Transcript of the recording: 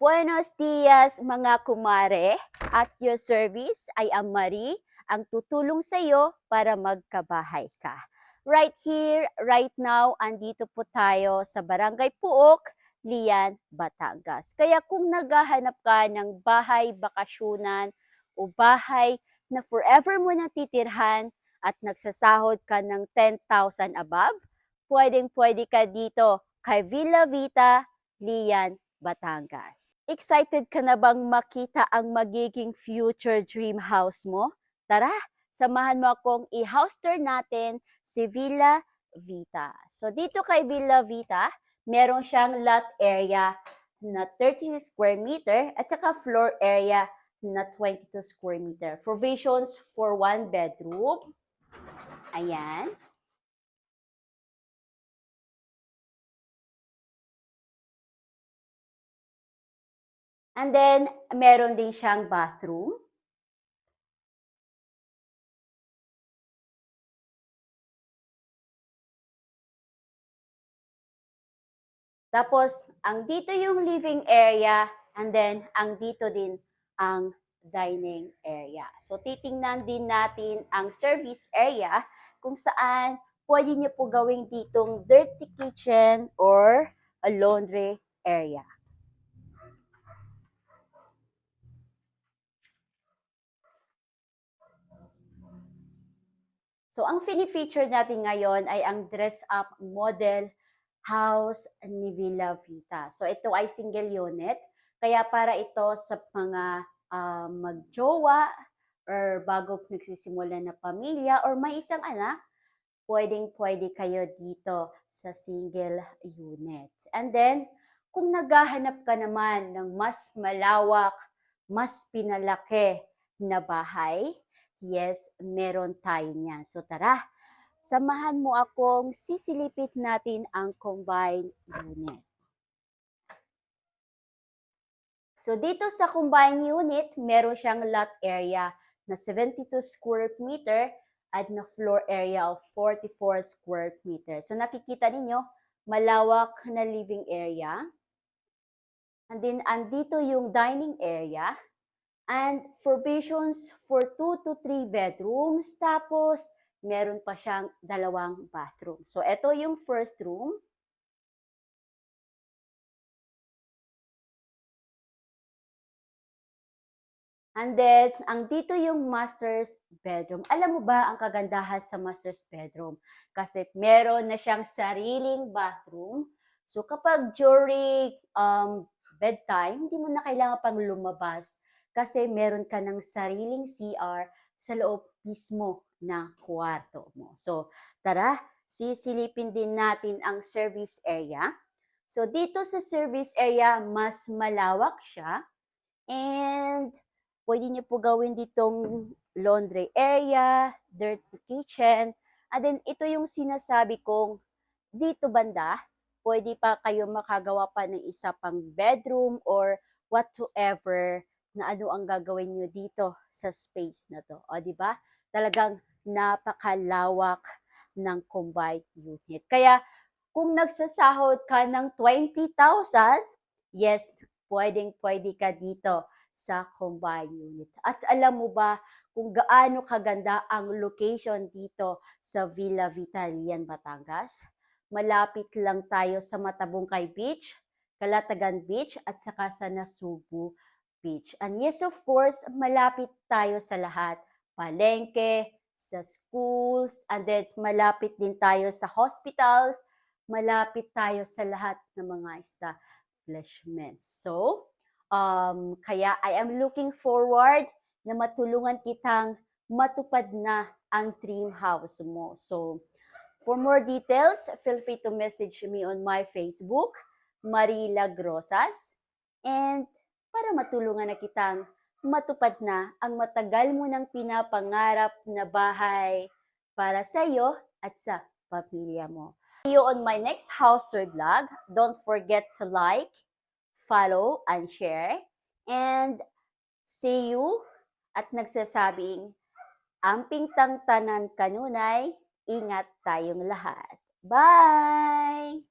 Buenos dias mga kumare. At your service ay ang Marie ang tutulong sa iyo para magkabahay ka. Right here, right now, andito po tayo sa Barangay Puok, Lian, Batangas. Kaya kung naghahanap ka ng bahay, bakasyonan, o bahay na forever mo na titirhan at nagsasahod ka ng 10,000 above, pwedeng pwede ka dito kay Villa Vita, Lian, Batangas. Excited ka na bang makita ang magiging future dream house mo? Tara, samahan mo akong i-house tour natin si Villa Vita. So dito kay Villa Vita, meron siyang lot area na 30 square meter at saka floor area na 22 square meter. Provisions for one bedroom. Ayan. And then, meron din siyang bathroom. Tapos, ang dito yung living area, and then, ang dito din ang dining area. So, titingnan din natin ang service area kung saan pwede niyo po gawing ditong dirty kitchen or a laundry area. So, ang fini-feature natin ngayon ay ang dress-up model house ni Villa Vita. So, ito ay single unit. Kaya para ito sa mga ah, magjowa or bago nagsisimula na pamilya or may isang anak, pwedeng-pwede kayo dito sa single unit. And then, kung naghahanap ka naman ng mas malawak, mas pinalaki na bahay, yes, meron tayo niyan. So tara, samahan mo akong sisilipit natin ang combined unit. So dito sa combined unit, meron siyang lot area na 72 square meter at na floor area of 44 square meter. So nakikita ninyo, malawak na living area. And then andito yung dining area and provisions for 2 to 3 bedrooms. Tapos meron pa siyang dalawang bathroom. So ito yung first room. And then, ang dito yung master's bedroom. Alam mo ba ang kagandahan sa master's bedroom? Kasi meron na siyang sariling bathroom. So kapag during um, bedtime, hindi mo na kailangan pang lumabas kasi meron ka ng sariling CR sa loob mismo na kwarto mo. So tara, sisilipin din natin ang service area. So dito sa service area, mas malawak siya. And pwede niyo po gawin ditong laundry area, dirty kitchen. And then ito yung sinasabi kong dito banda, pwede pa kayo makagawa pa ng isa pang bedroom or whatsoever na ano ang gagawin nyo dito sa space na to. O, di ba? Talagang napakalawak ng combined unit. Kaya, kung nagsasahod ka ng 20,000, yes, pwedeng pwede ka dito sa combined unit. At alam mo ba kung gaano kaganda ang location dito sa Villa Vitalian, Batangas? Malapit lang tayo sa Matabungkay Beach, Calatagan Beach, at saka sa Nasubu Beach. And yes, of course, malapit tayo sa lahat. Palengke, sa schools, and then malapit din tayo sa hospitals, malapit tayo sa lahat ng mga establishments. So, um, kaya I am looking forward na matulungan kitang matupad na ang dream house mo. So, For more details, feel free to message me on my Facebook, Marila Grosas. And para matulungan na kitang matupad na ang matagal mo nang pinapangarap na bahay para sa iyo at sa pamilya mo. See you on my next house tour vlog. Don't forget to like, follow, and share. And see you at nagsasabing, amping tang tanan kanunay, ingat tayong lahat. Bye!